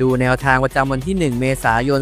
ดูแนวทางประจำวันที่ 1 เมษายน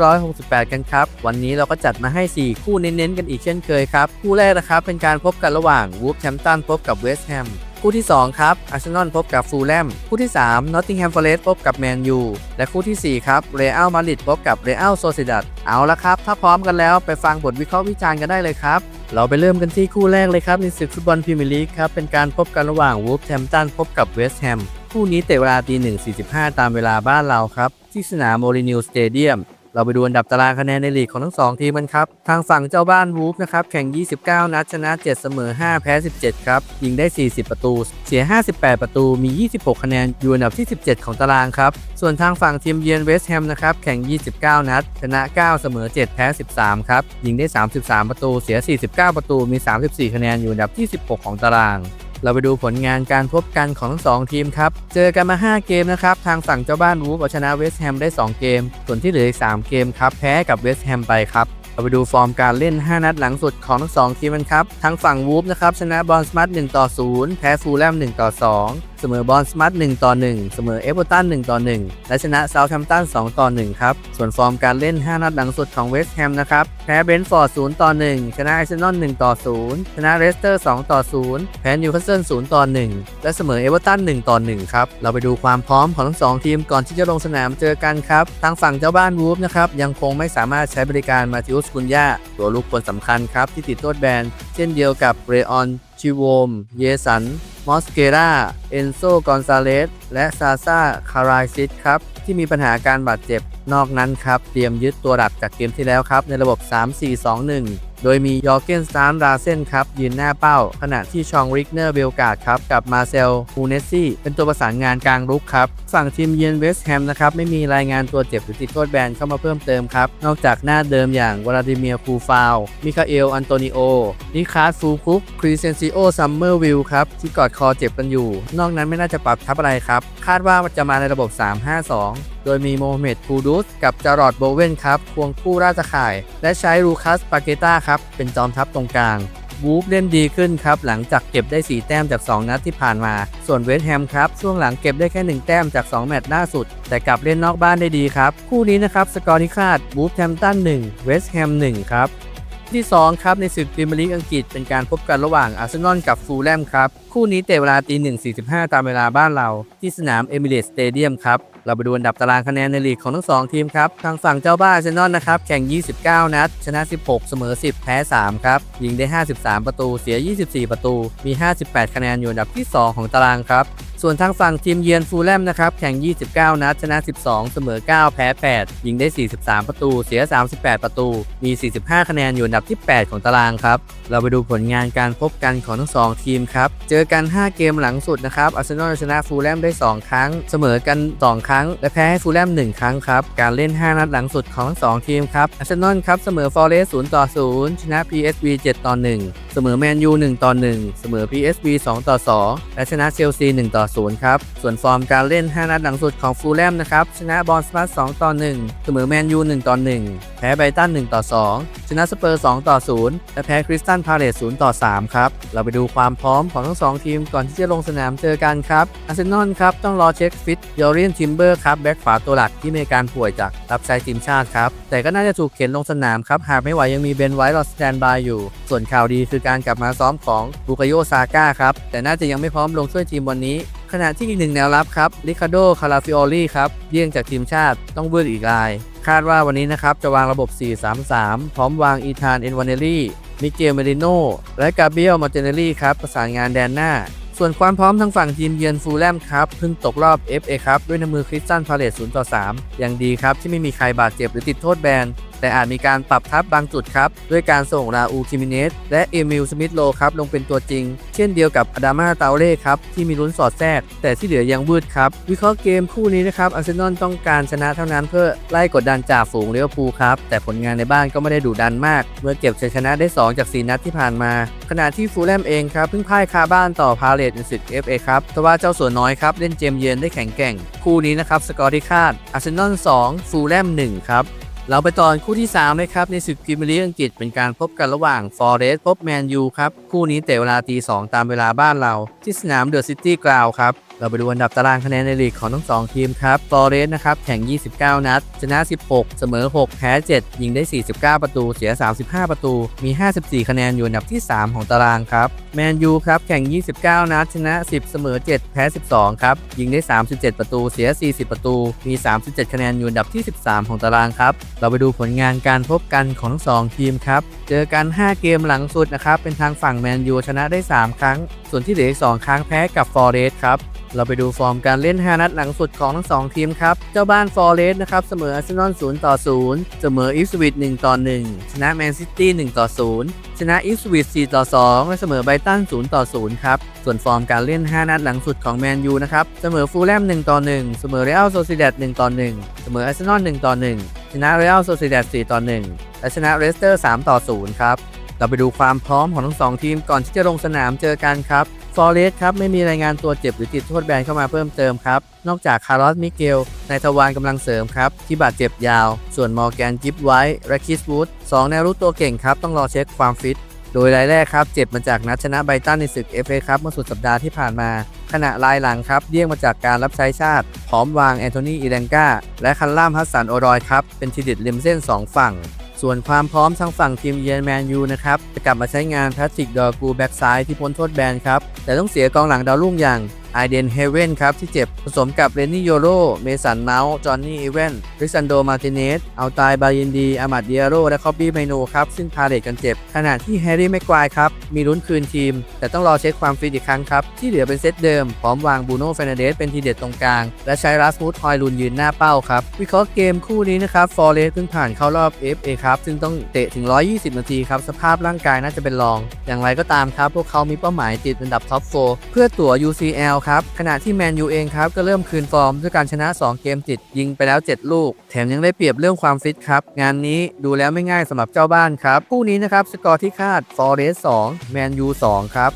2568 กันครับ วันนี้เราก็จัดมาให้ 4 คู่เน้นๆ กันอีกเช่นเคยครับ คู่แรกนะครับเป็นการพบกันระหว่างวูฟแฮมตันพบกับเวสต์แฮมคู่ที่ 2 ครับอาร์เซนอลพบกับฟูลแลม คู่ที่ 3 นอตติงแฮมฟอเรสต์พบกับแมนยู และคู่ทีสี่ 4 ครับ เรอัลมาดริดพบกับเรอัลโซซิดัดเอาละครับ ถ้าพร้อมกันแล้วไปฟังบทวิเคราะห์วิจารณ์กันได้เลยครับ เราไปเริ่มกันที่คู่แรกเลยครับในศึกฟุตบอลพรีเมียร์ลีกครับ เป็นการพบกันระหว่างวูฟแฮมตันพบกับเวสต์แฮม คู่นี้เตะเวลาตี1.45ตามเวลาบ้านเราครับ ที่สนามโมลินิวสเตเดียมเราไปดูอันดับตารางคะแนนในลีกของทั้ง 2 ทีมกันครับ ทางฝั่งเจ้าบ้านวูฟนะครับ แข่ง 29 นัดชนะ 7 เสมอ 5 แพ้ 17 ครับ ยิงได้ 40 ประตู เสีย 58 ประตู มี 26 คะแนน อยู่อันดับที่ 17 ของตารางครับ ส่วนทางฝั่งทีมเยือนเวสต์แฮมนะครับ แข่ง 29 นัด ชนะ 9 เสมอ 7 แพ้ 13 ครับ ยิงได้ 33 ประตู เสีย 49 ประตู มี 34 คะแนน อยู่อันดับที่ 16 ของตาราง เราไปดูผลงานการพบกันของทั้งสองทีมครับ เจอกันมา 5 เกมนะครับ ทางฝั่งเจ้าบ้านวูฟเอาชนะเวสต์แฮมได้ 2 เกม ส่วนที่เหลืออีก 3 เกมครับ แพ้กับเวสต์แฮมไปครับเราไปดูฟอร์มการเล่น 5 นัดหลังสุดของทั้ง 2 ทีมกันครับ ทางฝั่งวูฟนะครับชนะบอลสมัต1ต่อ0แพ้ฟูลแลม1ต่อ2เสมอบอลสมัต1ต่อ1เสมอเอเวอร์ตัน1ต่อ1และชนะเซาท์แฮมป์ตัน2ต่อ1ครับ ส่วนฟอร์มการเล่น 5 นัดหลังสุดของเวสต์แฮมนะครับ แพ้เบนฟอร์ด0ต่อ1ชนะไอเซนอล1ต่อ0ชนะเรสเตอร์2ต่อ0แพ้นิวคาสเซิล0ต่อ1และเสมอเอเวอร์ตัน1ต่อ1ครับ เราไปดูความพร้อมของทั้ง2ทีมก่อนที่จะลงสนามเจอกันครับ ทางฝั่งเจ้าบ้านวูฟนะครับยังคงไม่สามารถใช้บริการมาติอุสกุนยาตัวลูกคนสำคัญครับที่ติดโทษแบน เช่นเดียวกับเรออนชิโวมเยสัน มอสเกราเอนโซ กอนซาเลส และซาซาคารายซิสครับ ที่มีปัญหาการบาดเจ็บนอกนั้นครับ เตรียมยึดตัวดับจากเกมที่แล้วครับ ในระบบ 3-4-2-1 โดยมียอร์เกนสตานราเซนครับ ยืนหน้าเป้า ขณะที่ชองริกเนอร์เบลกาดครับ กับมาเซลฮูเนสซี่เป็นตัวประสานงานกลางรุกครับ ฝั่งทีมเยือนเวสต์แฮมนะครับ ไม่มีรายงานตัวเจ็บหรือติดโทษแบนเข้ามาเพิ่มเติมครับ นอกจากหน้าเดิมอย่างวลาดิเมียร์คูฟาว มิคาเอล อันโตนิโอนิคาสฟูคุกครีเซนซิโอซัมเมอร์วิลครับที่กอดคอเจ็บกันอยู่ นอกนั้นไม่น่าจะปรับทับอะไรครับคาดว่าจะมาในระบบ 3-5-2โดยมีโมฮัมเหม็ดคูดุสกับจารอดโบเวนครับควงคู่ราชข่าย และใช้ลูคัสปาเกต้าครับเป็นจอมทัพตรงกลางวูฟเล่นดีขึ้นครับ หลังจากเก็บได้ 4 แต้มจาก 2 นัดที่ผ่านมา ส่วนเวสต์แฮมครับ ช่วงหลังเก็บได้แค่ 1 แต้มจาก 2 แมตช์ล่าสุด แต่กลับเล่นนอกบ้านได้ดีครับ คู่นี้นะครับ สกอร์ที่คาดวูฟแฮมตัน1เวสต์แฮม1ครับ ที่ 2 ครับ ในศึกพรีเมียร์ลีกอังกฤษเป็นการพบกันระหว่างอาร์เซนอลกับฟูลแลมครับ คู่นี้เตะเวลาตี1.45 ตามเวลาบ้านเรา ที่สนามเอมิเรตสเตเดียมครับ เราไปดูอันดับตารางคะแนนในลีกของทั้ง 2 ทีมครับ ทางฝั่งเจ้าบ้านเซนอนนะครับ แข่ง 29 นัด ชนะ 16 เสมอ 10 แพ้ 3 ครับ ยิงได้ 53 ประตู เสีย 24 ประตู มี 58 คะแนนอยู่อันดับที่ 2 ของตารางครับ ส่วนทางฝั่งทีมเยือนฟูลแลมนะครับแข่ง 29 นัดชนะ 12 เสมอ 9 แพ้ 8 ยิงได้ 43 ประตู เสีย 38 ประตู มี 45 คะแนนอยู่อันดับที่ 8 ของตารางครับ เราไปดูผลงานการพบกันของทั้ง 2 ทีมครับ เจอกัน 5 เกมหลังสุดนะครับอาร์เซนอลชนะฟูลแลมได้ 2 ครั้ง เสมอกัน 2 ครั้ง และแพ้ให้ฟูลแลม 1 ครั้งครับ การเล่น 5 นัดหลังสุดของทั้ง 2 ทีมครับอาร์เซนอลครับเสมอฟอร์เรส0ต่อ 0 ชนะ PSV 7 ต่อ 1 เสมอแมนยู 1 ต่อ 1 เสมอ PSV 2 ต่อ 2 และชนะเชลซี 1 ต่อ0 ครับ ส่วนฟอร์มการเล่น 5 นัดหลังสุดของฟูลแลมนะครับ ชนะบอลสมาร์ท2ต่อ 1 เสมอแมนยู 1 ต่อ 1 แพ้ไบรตัน 1 ต่อ 2 ชนะสเปอร์ 2 ต่อ 0 และแพ้คริสตันพาเลส 0 ต่อ 3 ครับ เราไปดูความพร้อมของทั้ง 2 ทีมก่อนที่จะลงสนามเจอกันครับ อาร์เซนอลครับ ต้องรอเช็คฟิตยอรินทิมเบอร์ครับ แบ็กขวาตัวหลักที่มีการป่วยจากรับใช้ทีมชาติครับ แต่ก็น่าจะถูกเข็นลงสนามครับ หากไม่ไหวยังมีเบนไวท์รอสแตนบายอยู่ ส่วนข่าวดีคือการกลับมาซ้อมของบุกโยซาก้าครับ แต่น่าจะยังไม่พร้อมลงช่วยทีมวันนี้ ขณะที่อีกหนึ่งแนวรับครับริคาโดคาราฟิโอลี่ครับเยี่ยงจากทีมชาติต้องเบิร์อีกราย คาดว่าวันนี้นะครับจะวางระบบ 4-3-3 พร้อมวางอีธานเอ็นวานเนลี่มิเกลเมริโนและกาเบรียลมาเจเนลี่ครับประสานงานแดนหน้า ส่วนความพร้อมทางฝั่งทีมเยือนฟูลแลมครับเพิ่งตกรอบ FA ครับด้วยน้ำมือคริสตันพาเลต0-3 อย่างดีครับที่ไม่มีใครบาดเจ็บหรือติดโทษแบน แต่อาจมีการปรับทับบางจุดครับ ด้วยการส่งราอูคิมิเนสและเอมิลสมิธโลครับลงเป็นตัวจริง เช่นเดียวกับอดามาเตาเล่ครับที่มีลุ้นสอดแทรก แต่ที่เหลือยังวืดครับ วิเคราะห์เกมคู่นี้นะครับอาร์เซนอลต้องการชนะเท่านั้นเพื่อไล่กดดันจ่าฝูงเลี้ยวภูลครับแต่ผลงานในบ้านก็ไม่ได้ดุดันมาก เมื่อเก็บชัยชนะได้ 2 จาก 4 นัดที่ผ่านมา ขณะที่ฟูลแลมเองครับเพิ่งพ่ายคาบ้านต่อพาเลตในศึก FA ครับแต่ว่าเจ้าสัวน้อยครับเล่นเจมเยือนได้แข็งแกร่ง คู่นี้นะครับสกอร์ที่คาดอาร์เซนอล2ฟูลแลม1ครับ เราไปตอนคู่ที่ 3 เลยครับ ในศึกพรีเมียร์ลีกอังกฤษเป็นการพบกันระหว่างฟอร์เรสต์พบแมนยูครับ คู่นี้เตะเวลาตี 2 ตามเวลาบ้านเรา ที่สนามเดอะซิตี้กราวครับ เราไปดูอันดับตารางคะแนนในลีกของทั้ง 2 ทีมครับฟอร์เรสต์นะครับ แข่ง 29 นัด ชนะ 16 เสมอ 6 แพ้ 7 ยิงได้ 49 ประตู เสีย 35 ประตู มี 54 คะแนนอยู่อันดับที่ 3 ของตารางครับ แมนยูครับ แข่ง 29 นัด ชนะ 10 เสมอ 7 แพ้ 12 ครับ ยิงได้ 37 ประตู เสีย 40 ประตู มี 37 คะแนนอยู่อันดับที่ 13 ของตารางครับ เราไปดูผลงานการพบกันของทั้งสองทีมครับ เจอกัน 5 เกมหลังสุดนะครับ เป็นทางฝั่งแมนยูชนะได้ 3 ครั้ง ส่วนที่เหลืออีก2ครั้งแพ้กับฟอร์เรสครับ เราไปดูฟอร์มการเล่น 5 นัดหลังสุดของทั้ง 2 ทีมครับ เจ้าบ้านฟอร์เรสต์นะครับ เสมออาร์เซนอล0ต่อ 0 เสมออิฟสวิต1ต่อ 1 ชนะแมนซิตี้1ต่อ 0 ชนะอิฟสวิต4ต่อ 2 และเสมอไบตัน0ต่อ 0 ครับ ส่วนฟอร์มการเล่น 5 นัดหลังสุดของแมนยูนะครับ เสมอฟูลแลม1ต่อ 1 เสมอเรอัลโซซิเดต1ต่อ 1 เสมออาร์เซนอล1ต่อ 1 ชนะเรอัลโซซิเดต4ต่อ 1 และชนะเรสเตอร์3ต่อ 0 ครับเราไปดูความพร้อมของทั้งสองทีมก่อนที่จะลงสนามเจอกันครับ ฟอร์เรสครับไม่มีรายงานตัวเจ็บหรือติดโทษแบนเข้ามาเพิ่มเติมครับ นอกจากคาร์ลอสมิเกลนายทวารกำลังเสริมครับ ที่บาดเจ็บยาว ส่วนมอร์แกนกิฟไวท์และคิสวูดสองแนวรุกตัวเก่งครับ ต้องรอเช็คความฟิต โดยรายแรกครับ เจ็บมาจากนัดชนะไบตันในศึก FA ครับเมื่อสุดสัปดาห์ที่ผ่านมา ขณะรายหลังครับเลี่ยงมาจากการรับใช้ชาติ พร้อมวางแอนโทนีอีแดงกาและคันล่ามฮัสสันโอรอยครับเป็นทีเด็ดริมเส้น 2 ฝั่ง ส่วนความพร้อมทางฝั่งทีมเยือนแมนยูนะครับ จะกลับมาใช้งานแพทริกดอร์กูแบ็กซ้ายที่พ้นโทษแบนครับ แต่ต้องเสียกองหลังดาวรุ่งอย่างไอเดนเฮเว่นครับที่เจ็บผสมกับเรนนี่โยโร เมสันเมาจอห์นนี่อีเวนริซันโด มาร์ติเนสเอาตายบายินดี อามัดเดียโร และคอบบี้ไมโนครับ ซึ่งพาเลตกันเจ็บ ขณะที่แฮร์รี่แม็กควายครับ มีลุ้นคืนทีม แต่ต้องรอเช็คความฟิตอีกครั้งครับ ที่เหลือเป็นเซตเดิม พร้อมวางบูโน่เฟรนเดสเป็นทีเด็ดตรงกลาง และใช้รัสมูดฮอยลุนยืนหน้าเป้าครับวิเคราะห์เกมคู่นี้นะครับฟอร์เรสเพิ่งผ่านเข้ารอบ FA ครับซึ่งต้องเตะถึง 120 นาทีครับสภาพร่างกายน่าจะเป็นรอง อย่างไรก็ตามครับพวกเขามีเป้าหมายติดอันดับท็อป4เพื่อตั๋ว UCL ครับ ขณะที่แมนยูเองครับ ก็เริ่มคืนฟอร์มด้วยการชนะ 2 เกมติดยิงไปแล้ว 7 ลูก แถมยังได้เปรียบเรื่องความฟิตครับ งานนี้ดูแล้วไม่ง่ายสำหรับเจ้าบ้านครับ คู่นี้นะครับสกอร์ที่คาดฟอร์เรสสองแมนยู2ครับ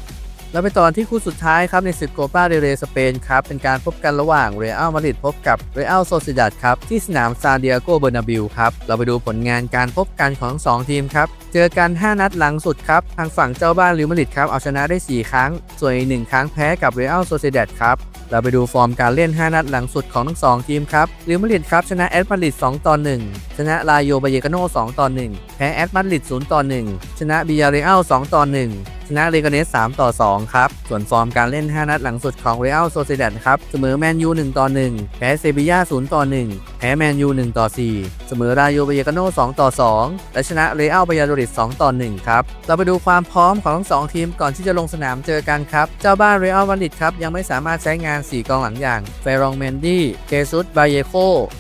แล้วไปตอนที่คู่สุดท้ายครับในศึกโกปาเดเรสเปนครับ เป็นการพบกันระหว่างเรอัลมาดริดพบกับเรอัลโซซิดัดครับ ที่สนามซานดิเอโกเบอร์นาบิลครับ เราไปดูผลงานการพบกันของทั้งสองทีมครับ เจอกัน 5 นัดหลังสุดครับ ทางฝั่งเจ้าบ้านเรอัลมาดริดครับ เอาชนะได้ 4 ครั้ง ส่วนอีกหนึ่งครั้งแพ้กับเรอัลโซซิดัดครับเราไปดูฟอร์มการเล่น 5 นัดหลังสุดของทั้งสองทีมครับเรอัลมาดริดครับชนะแอตมาดริด2ต่อ1ชนะลาโยบาเยกาโน2ต่อ1แพ้แอตมาดริด0ต่อ1ชนะบิยาเรอัล2ต่อ1 นะเรกาเนส3ต่อ2ครับ ส่วนฟอร์มการเล่น 5 นัดหลังสุดของเรอัลโซเซดัดครับ เสมอแมนยู1ต่อ1แพ้เซบีย่า0ต่อ1แพ้แมนยู1ต่อ4เสมอราโยบเยกาโน2ต่อ2และชนะเรอัลบายาโดริด2ต่อ1ครับ เราไปดูความพร้อมของทั้งสองทีมก่อนที่จะลงสนามเจอกันครับ เจ้าบ้านเรอัลมาดริดครับยังไม่สามารถใช้งาน 4 กองหลังอย่างเฟรองเมนดี้เกซุสบาเยโค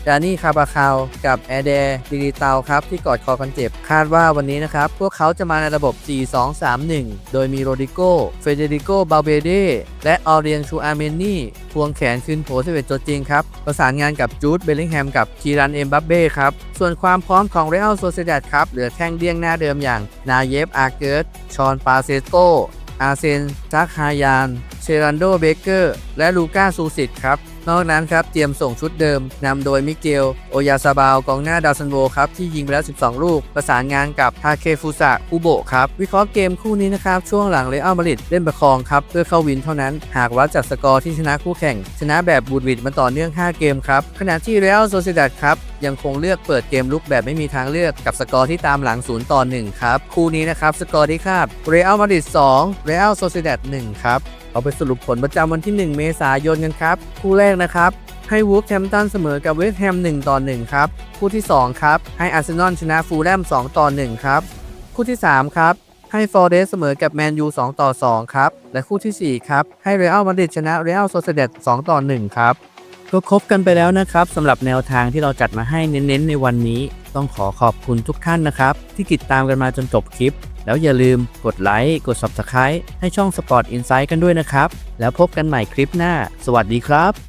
ดานี่คาบาคาวกับแอเดดิริเตาครับที่กอดคอกันเจ็บคาดว่าวันนี้นะครับพวกเขาจะมาในระบบ 4-2-3-1 โดยยมีโรดิโก เฟเดริโก บาเบเด และออเรียนชูอาเมนี่ควงแขนคืนโผ11ตัวจริงครับ ประสานงานกับจูด เบลลิงแฮมกับคีรัน เอ็มบับเบ้ครับ ส่วนความพร้อมของเรอัลโซเซดัดครับ เหลือแท่งเดี้ยงหน้าเดิมอย่าง นาเยฟ อาร์เกิร์ต ชอน ปาเซโก อาเซนซักฮายาน เชรันโด เบเกอร์ และลูก้าซูซิตครับ นอกนั้นครับเตรียมส่งชุดเดิมนำโดยมิเกล โอยาซาบาวกองหน้าดาวซันโวครับที่ยิงไปแล้ว 12 ลูก ประสานงานกับทาเคฟุสะอุโบะครับ วิเคราะห์เกมคู่นี้นะครับ ช่วงหลังเรอัลมาริดเล่นประคองครับเพื่อเข้าวินเท่านั้น หากวัดจากสกอร์ที่ชนะคู่แข่ง ชนะแบบบูดวิดมาต่อเนื่อง 5 เกมครับขณะที่เรอัลโซซิดัดครับ ยังคงเลือกเปิดเกมลุกแบบไม่มีทางเลือกกับสกอร์ที่ตามหลัง 0 ต่อ 1 ครับ คู่นี้นะครับสกอร์ที่คาดเรอัลมาดริด2เรอัลโซซิดัด1ครับเอาไปสรุปผลประจำวันที่ 1 เมษายนกันครับ คู่แรกนะครับ ให้วูฟแฮมตันเสมอกับเวสต์แฮม1ต่อ1ครับ คู่ที่ 2 ครับ ให้อาร์เซนอลชนะฟูลแลม2ต่อ1ครับ คู่ที่ 3 ครับ ให้ฟอร์เรสเสมอกับแมนยู2ต่อ2ครับ และคู่ทีสี่ 4 ครับ ให้เรอัลมาดริดชนะเรอัลโซเซเดต2ต่อ1ครับ ก็ครบกันไปแล้วนะครับสำหรับแนวทางที่เราจัดมาให้เน้นๆ ในวันนี้ ต้องขอขอบคุณทุกท่านนะครับ ที่ติดตามกันมาจนจบคลิป แล้วอย่าลืมกดไลค์กด Subscribe ให้ช่อง Sport Insight กันด้วยนะครับ แล้วพบกันใหม่คลิปหน้า สวัสดีครับ